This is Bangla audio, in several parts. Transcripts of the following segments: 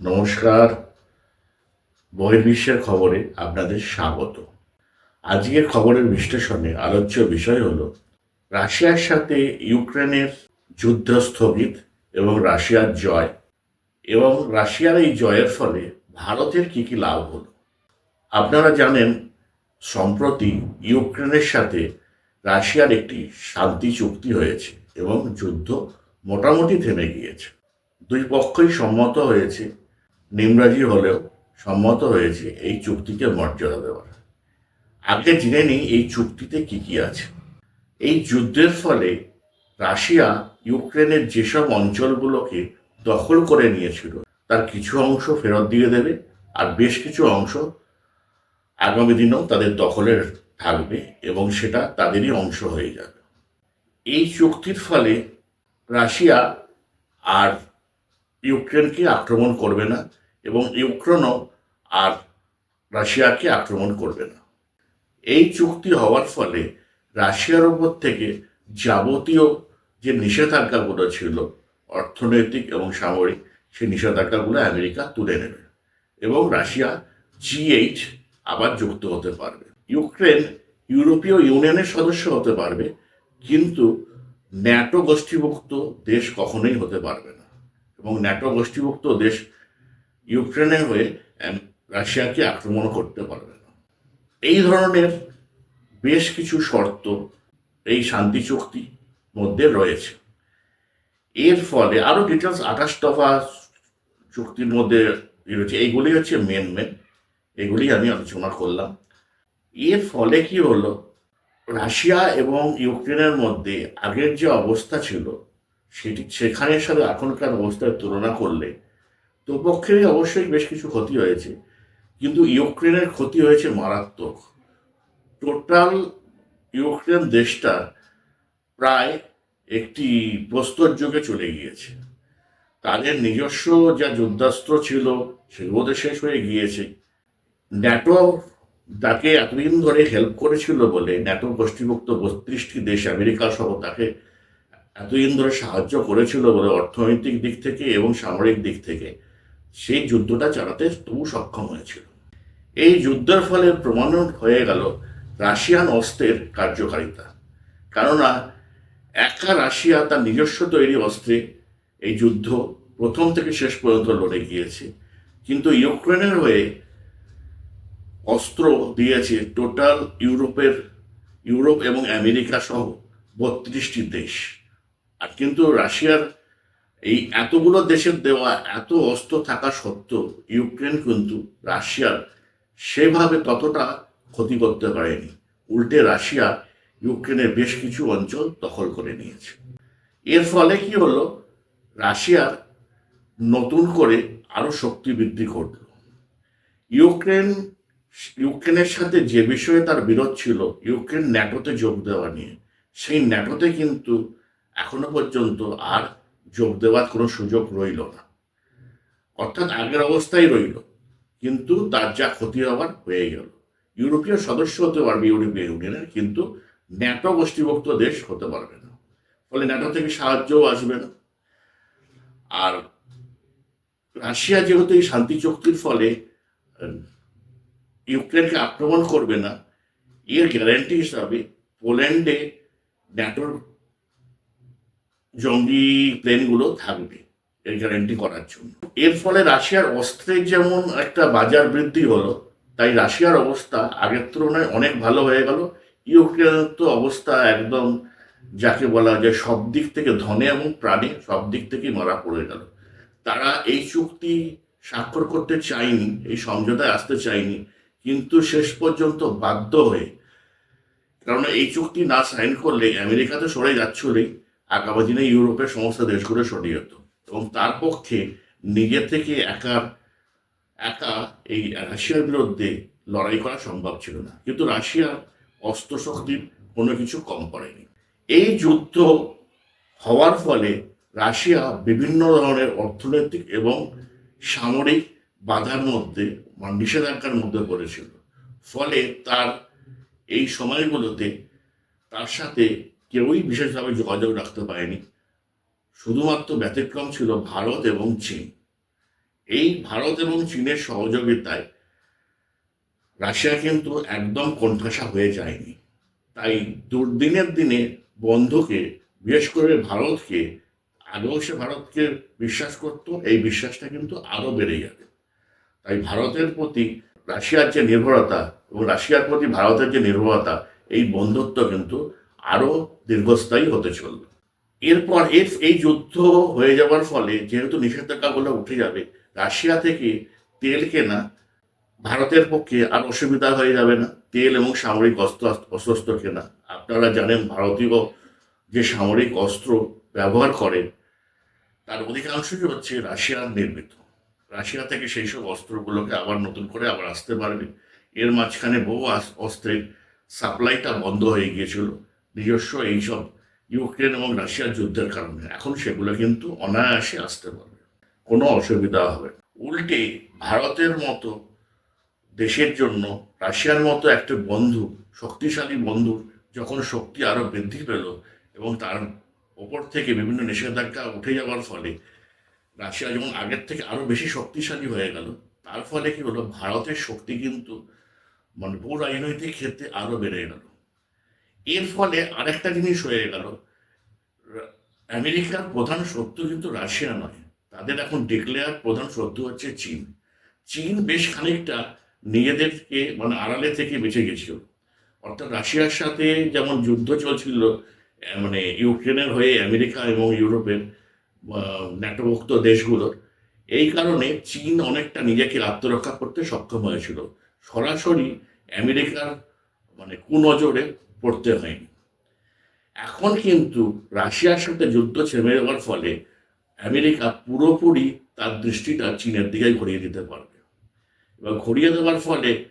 নমস্কার। বহির্বিশ্বের খবরে আপনাদের স্বাগত। আজকের খবরের বিশ্লেষণে আলোচ্য বিষয় হল, রাশিয়ার সাথে ইউক্রেনের যুদ্ধ স্থগিত এবং রাশিয়ার জয় এবং রাশিয়ার এই জয়ের ফলে ভারতের কি কি লাভ হলো? আপনারা জানেন, সম্প্রতি ইউক্রেনের সাথে রাশিয়ার একটি শান্তি চুক্তি হয়েছে এবং যুদ্ধ মোটামুটি থেমে গিয়েছে। দুই পক্ষই সম্মত হয়েছে নিমরাজি হলেও সম্মত হয়েছে এই চুক্তিকে মর্যাদা দেওয়ার। আগে জেনে নিই এই চুক্তিতে কি কি আছে। এই যুদ্ধের ফলে রাশিয়া ইউক্রেনের যেসব অঞ্চলগুলোকে দখল করে নিয়েছিল, তার কিছু অংশ ফেরত দিয়ে দেবে আর বেশ কিছু অংশ আগামী দিনেও তাদের দখলের থাকবে এবং সেটা তাদেরই অংশ হয়ে যাবে। এই চুক্তির ফলে রাশিয়া আর ইউক্রেনকে আক্রমণ করবে না। এবং ইউক্রেনও আর রাশিয়াকে আক্রমণ করবে না। এই চুক্তি হওয়ার ফলে রাশিয়ার ওপর থেকে যাবতীয় যে নিষেধাজ্ঞাগুলো ছিল, অর্থনৈতিক এবং সামরিক, সেই নিষেধাজ্ঞাগুলো আমেরিকা তুলে নেবে এবং রাশিয়া জি এইট আবার যুক্ত হতে পারবে। ইউক্রেন ইউরোপীয় ইউনিয়নের সদস্য হতে পারবে, কিন্তু ন্যাটো গোষ্ঠীভুক্ত দেশ কখনোই হতে পারবে না। এবং ন্যাটো গোষ্ঠীভুক্ত দেশ ইউক্রেনের হয়ে রাশিয়াকে আক্রমণ করতে পারবে না। এই ধরনের বেশ কিছু শর্ত এই শান্তি চুক্তি মধ্যে রয়েছে। এর ফলে আরও ডিটেলস আঠাশ দফা চুক্তির মধ্যে রয়েছে। এইগুলি হচ্ছে মেন মেন এগুলি আমি আলোচনা করলাম। এর ফলে কি হলো? রাশিয়া এবং ইউক্রেনের মধ্যে আগের যে অবস্থা ছিল, সেটি সেখানের সাথে এখনকার অবস্থার তুলনা করলে দুপক্ষেরই অবশ্যই বেশ কিছু ক্ষতি হয়েছে। কিন্তু ইউক্রেনের ক্ষতি হয়েছে মারাত্মক। টোটাল ইউক্রেন দেশটা প্রায় একটি প্রস্তর যুগে চলে গিয়েছে। তাদের নিজস্ব যা যুদ্ধাস্ত্র ছিল, সেগুলো শেষ হয়ে গিয়েছে। ন্যাটো তাকে এতদিন ধরে হেল্প করেছিল বলে, ন্যাটো গোষ্ঠীভুক্ত বত্রিশটি দেশ আমেরিকা সহ তাকে এতদিন ধরে সাহায্য করেছিল বলে অর্থনৈতিক দিক থেকে এবং সামরিক দিক থেকে। সেই যুদ্ধটা চালাতে তবু সক্ষম হয়েছিল। এই যুদ্ধের ফলে প্রমাণ হয়ে গেল রাশিয়ান অস্ত্রের কার্যকারিতা। কেননা একা রাশিয়া তার নিজস্ব তৈরি অস্ত্রে এই যুদ্ধ প্রথম থেকে শেষ পর্যন্ত লড়ে গিয়েছে। কিন্তু ইউক্রেনের হয়ে অস্ত্র দিয়েছে টোটাল ইউরোপের, ইউরোপ এবং আমেরিকা সহ বত্রিশটি দেশ। আর কিন্তু রাশিয়ার এই এতগুলো দেশের দেওয়া এত অস্ত্র থাকা সত্ত্বেও ইউক্রেন কিন্তু রাশিয়ার সেভাবে ততটা ক্ষতি করতে পারেনি। উল্টে রাশিয়া ইউক্রেনের বেশ কিছু অঞ্চল দখল করে নিয়েছে। এর ফলে কি হলো? রাশিয়ার নতুন করে আরও শক্তি বৃদ্ধি ঘটল ইউক্রেন, ইউক্রেনের সাথে যে বিষয়ে তার বিরোধ ছিল, ইউক্রেন ন্যাটোতে যোগ দেওয়া নিয়ে, সেই ন্যাটোতে কিন্তু এখনও পর্যন্ত আর যোগ দেওয়ার কোনো সুযোগ রইল না। অর্থাৎ আগের অবস্থায় রইল, কিন্তু তার যা ক্ষতি হওয়ার হয়ে গেল। ইউরোপীয় সদস্য হতে পারবে ইউরোপীয় ইউনিয়নের, কিন্তু ন্যাটো গোষ্ঠীভুক্ত দেশ হতে পারবে না। ফলে ন্যাটো থেকে সাহায্যও আসবে না। আর রাশিয়া যেহেতু এই শান্তি চুক্তির ফলে ইউক্রেনকে আক্রমণ করবে না, এর গ্যারান্টি হিসাবে পোল্যান্ডে ন্যাটোর জঙ্গি প্লেনগুলো থাকবে এর গ্যারান্টি করার জন্য। এর ফলে রাশিয়ার অস্ত্রের যেমন একটা বাজার বৃদ্ধি হলো, তাই রাশিয়ার অবস্থা আগের তুলনায় অনেক ভালো হয়ে গেল। ইউক্রেনের তো অবস্থা একদম যাকে বলা যায় সব দিক থেকে ধনে এবং প্রাণে, সব দিক থেকেই মারা পড়ে গেল। তারা এই চুক্তি স্বাক্ষর করতে চায়নি, এই সমঝোতায় আসতে চায়নি, কিন্তু শেষ পর্যন্ত বাধ্য হয়ে। কারণ এই চুক্তি না সাইন করলে, আমেরিকা তো সরে যাচ্ছিলই। আগামী দিনে ইউরোপের সমস্ত দেশগুলো সরে যেত এবং তার পক্ষে নিজে থেকে একা একা এই রাশিয়ার বিরুদ্ধে লড়াই করা সম্ভব ছিল না। কিন্তু রাশিয়া অস্ত্র শক্তির কোনো কিছু কম করেনি। এই যুদ্ধ হওয়ার ফলে রাশিয়া বিভিন্ন ধরনের অর্থনৈতিক এবং সামরিক বাধার মধ্যে নিষেধাজ্ঞার মধ্যে পড়েছিল। ফলে তার এই সময়গুলোতে তার সাথে কেউই বিশেষভাবে যোগাযোগ রাখতে পারেনি। শুধুমাত্র ব্যতিক্রম ছিল ভারত এবং চীন। এই ভারত এবং চীনের সহযোগিতায় রাশিয়া কিন্তু একদম কোণঠাসা হয়ে যায়নি। তাই দুর্দিনের দিনে বন্ধুকে, বিশেষ করে ভারতকে আগেও সে ভারতকে বিশ্বাস করত, এই বিশ্বাসটা কিন্তু আরও বেড়ে যাবে। তাই ভারতের প্রতি রাশিয়ার যে নির্ভরতা এবং রাশিয়ার প্রতি ভারতের যে নির্ভরতা, এই বন্ধুত্ব কিন্তু আরও দীর্ঘস্থায়ী হতে চলবে এরপর এর এই যুদ্ধ হয়ে যাওয়ার ফলে যেহেতু নিষেধাজ্ঞাগুলো উঠে যাবে, রাশিয়া থেকে তেল কেনা ভারতের পক্ষে আর অসুবিধা হয়ে যাবে না। তেল এবং সামরিক অস্ত্র অস্ত্র কেনা। আপনারা জানেন ভারতীয় যে সামরিক অস্ত্র ব্যবহার করে, তার অধিকাংশই হচ্ছে রাশিয়ার নির্মিত। রাশিয়া থেকে সেই সব অস্ত্রগুলোকে আবার নতুন করে আবার আসতে পারবে। এর মাঝখানে বহু অস্ত্রের সাপ্লাইটা বন্ধ হয়ে গিয়েছিল। নিজস্ব এইসব ইউক্রেন এবং রাশিয়ার যুদ্ধের কারণে। এখন সেগুলো কিন্তু অনায়াসে আসতে পারবে। কোনো অসুবিধা হবে। উল্টে ভারতের মতো দেশের জন্য রাশিয়ার মতো একটা বন্ধু, শক্তিশালী বন্ধু যখন শক্তি আরও বৃদ্ধি পেল এবং তার ওপর থেকে বিভিন্ন নিষেধাজ্ঞা উঠে যাওয়ার ফলে রাশিয়া যেমন আগের থেকে আরও বেশি শক্তিশালী হয়ে গেল, তার ফলে কি হলো? ভারতের শক্তি কিন্তু মানে ভূ রাজনৈতিক ক্ষেত্রে আরও বেড়ে গেল। এর ফলে আরেকটা জিনিস হয়ে গেল। আমেরিকার প্রধান শত্রু কিন্তু রাশিয়া নয়। তাদের এখন ডিক্লেয়ার প্রধান শত্রু হচ্ছে চীন। চীন বেশ খানিকটা নিজেদেরকে মানে আড়ালে থেকে বেঁচে গেছিল। অর্থাৎ রাশিয়ার সাথে যেমন যুদ্ধ চলছিল মানে ইউক্রেনের হয়ে আমেরিকা এবং ইউরোপের আহ, ন্যাটোভুক্ত দেশগুলোর এই কারণে চীন অনেকটা নিজেকে আত্মরক্ষা করতে সক্ষম হয়েছিল। সরাসরি আমেরিকার মানে কুনজরে পড়তে হয়নি। এখন কিন্তু রাশিয়ার সাথে যুদ্ধ থেমে যাওয়ার ফলে আমেরিকা পুরোপুরি তার দৃষ্টিটা চীনের দিকে ঘুরিয়ে দিতে পারবে। এবং ঘুরিয়ে দেওয়ার ফলে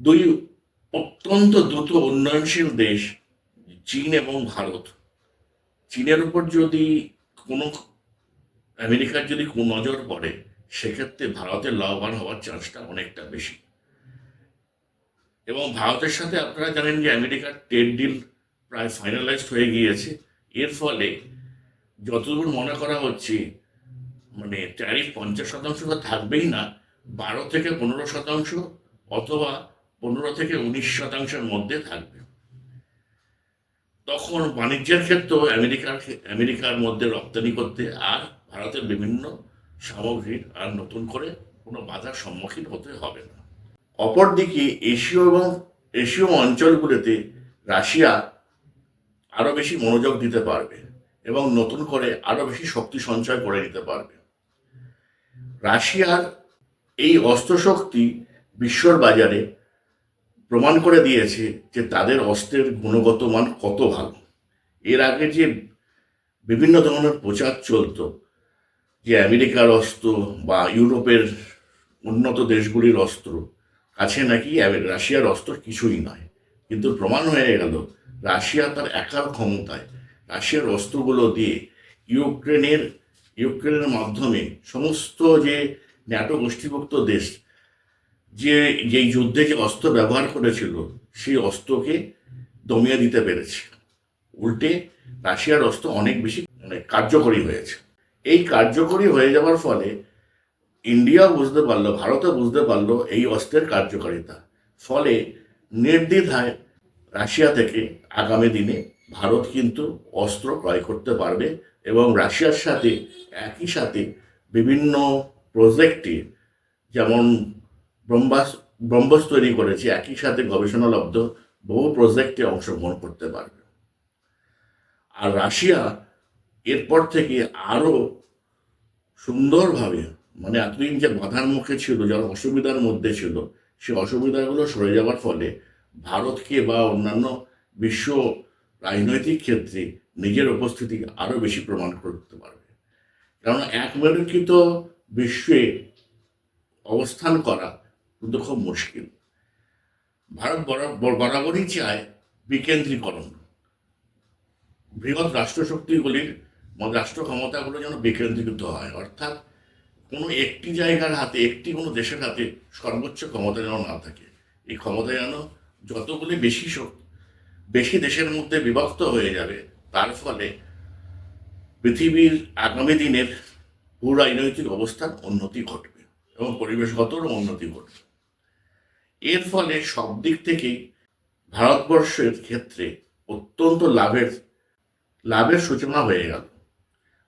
দুই অত্যন্ত দ্রুত উন্নয়নশীল দেশ, চীন এবং ভারত, চীনের উপর যদি কোনো আমেরিকার যদি কোনো নজর পড়ে, সেক্ষেত্রে ভারতের লাভবান হওয়ার চান্সটা অনেকটা বেশি। এবং ভারতের সাথে আপনারা জানেন যে আমেরিকার ট্রেড ডিল প্রায় ফাইনালাইজড হয়ে গিয়েছে। এর ফলে যতদূর মনে করা হচ্ছে মানে ট্যারিফ পঞ্চাশ শতাংশ তো থাকবেই না, বারো থেকে পনেরো শতাংশ অথবা পনেরো থেকে উনিশ শতাংশের মধ্যে থাকবে। তখন বাণিজ্যের ক্ষেত্রেও আমেরিকার আমেরিকার মধ্যে রপ্তানি করতে আর ভারতের বিভিন্ন সামগ্রীর আর নতুন করে কোনো বাধার সম্মুখীন হতে হবে না। অপরদিকে এশীয় এবং এশীয় অঞ্চলগুলোতে রাশিয়া আরও বেশি মনোযোগ দিতে পারবে এবং নতুন করে আরও বেশি শক্তি সঞ্চয় করে নিতে পারবে। রাশিয়ার এই অস্ত্রশক্তি বিশ্বর বাজারে প্রমাণ করে দিয়েছে যে তাদের অস্ত্রের গুণগত মান কত ভালো। এর আগে যে বিভিন্ন ধরনের প্রচার চলতো, যে আমেরিকার অস্ত্র বা ইউরোপের উন্নত দেশগুলির অস্ত্র কাছে নাকি? রাশিয়ার অস্ত্র কিছুই নয়। কিন্তু প্রমাণ হয়ে গেল, রাশিয়া তার একার ক্ষমতায়। রাশিয়ার অস্ত্রগুলো দিয়ে ইউক্রেনের ইউক্রেনের মাধ্যমে সমস্ত যে ন্যাটো গোষ্ঠীভুক্ত দেশ, যে যেই যুদ্ধে যে অস্ত্র ব্যবহার করেছিল, সেই অস্ত্রকে দমিয়ে দিতে পেরেছে। উল্টে রাশিয়ার অস্ত্র অনেক বেশি মানে কার্যকরী হয়েছে। এই কার্যকরী হয়ে যাওয়ার ফলে ইন্ডিয়া বুঝতে পারল ভারতও বুঝতে পারল এই অস্ত্রের কার্যকারিতা। ফলে নির্দ্বিধায় রাশিয়া থেকে আগামী দিনে ভারত কিন্তু অস্ত্র ক্রয় করতে পারবে এবং রাশিয়ার সাথে, একই সাথে বিভিন্ন প্রজেক্টে যেমন ব্রহ্মাস, ব্রহ্মস তৈরি করেছে, একই সাথে গবেষণালব্ধ বহু প্রজেক্টে অংশগ্রহণ করতে পারবে। আর রাশিয়া এরপর থেকে আরও সুন্দরভাবে মানে এতদিন যে বাধার মুখে ছিল, যারা অসুবিধার মধ্যে ছিল সেই অসুবিধাগুলো সরে যাওয়ার ফলে ভারতকে বা অন্যান্য বিশ্ব রাজনৈতিক ক্ষেত্রে নিজের উপস্থিতি আরও বেশি প্রমাণ করতে পারবে। কারণ এক বিশ্বে অবস্থান করা কিন্তু খুব মুশকিল। ভারত বরা- বরাবরই চায় বিকেন্দ্রীকরণ। বৃহৎ রাষ্ট্রশক্তিগুলির রাষ্ট্র ক্ষমতাগুলো যেন বিকেন্দ্রীকৃত হয়, অর্থাৎ কোনো একটি জায়গার হাতে, একটি কোনো দেশের হাতে সর্বোচ্চ ক্ষমতা যেন না থাকে। এই ক্ষমতা যেন যতগুলি বেশি বেশি দেশের মধ্যে বিভক্ত হয়ে যাবে, তার ফলে পৃথিবীর আগামী দিনের ভূ রাজনৈতিক অবস্থার উন্নতি ঘটবে এবং পরিবেশগতরও উন্নতি ঘটবে। এর ফলে সব দিক থেকেই ভারতবর্ষের ক্ষেত্রে অত্যন্ত লাভের লাভের সূচনা হয়ে গেল,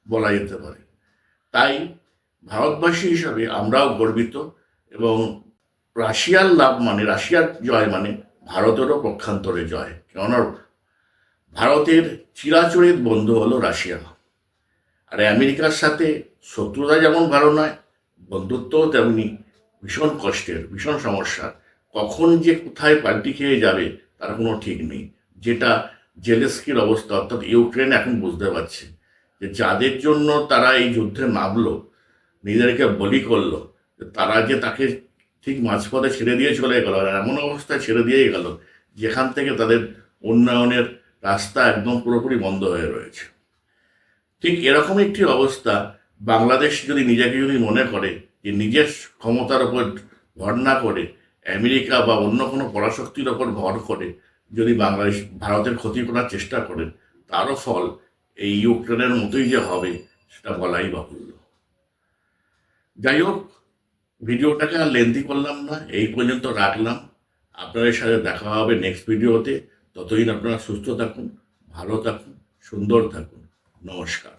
বলা যেতে পারে। তাই ভারতবাসী হিসাবে আমরাও গর্বিত এবং রাশিয়ার লাভ মানে রাশিয়ার জয় মানে ভারতেরও পক্ষান্তরে জয়। কেননা ভারতের চিরাচরিত বন্ধু হলো রাশিয়া। আর আমেরিকার সাথে শত্রুতা যেমন ভালো নয়, বন্ধুত্বও তেমনি ভীষণ কষ্টের, ভীষণ সমস্যা কখন যে কোথায় পাল্টি খেয়ে যাবে তার কোনো ঠিক নেই। যেটা জেলেস্কির অবস্থা, অর্থাৎ ইউক্রেন এখন বুঝতে পারছে যে যাদের জন্য তারা এই যুদ্ধে নামলো নিজেদেরকে বলি করল তারা যে তাকে ঠিক মাঝপথে ছেড়ে দিয়ে চলে গেল, আর এমন অবস্থায় ছেড়ে দিয়েই গেল, যেখান থেকে তাদের উন্নয়নের রাস্তা একদম পুরোপুরি বন্ধ হয়ে রয়েছে। ঠিক এরকম একটি অবস্থা বাংলাদেশ যদি নিজেকে যদি মনে করে যে নিজের ক্ষমতার উপর ভর না করে, আমেরিকা বা অন্য কোনো পরাশক্তির ওপর ভর করে যদি বাংলাদেশ ভারতের ক্ষতি করার চেষ্টা করে, তারও ফল এই ইউক্রেনের মতোই যে হবে, সেটা বলাই বাহুল্য। যাই হোক ভিডিওটাকে আর লেন্থি করলাম না, এই পর্যন্ত রাখলাম। আপনাদের সাথে দেখা হবে নেক্সট ভিডিওতে। ততদিন আপনারা সুস্থ থাকুন, ভালো থাকুন, সুন্দর থাকুন। নমস্কার।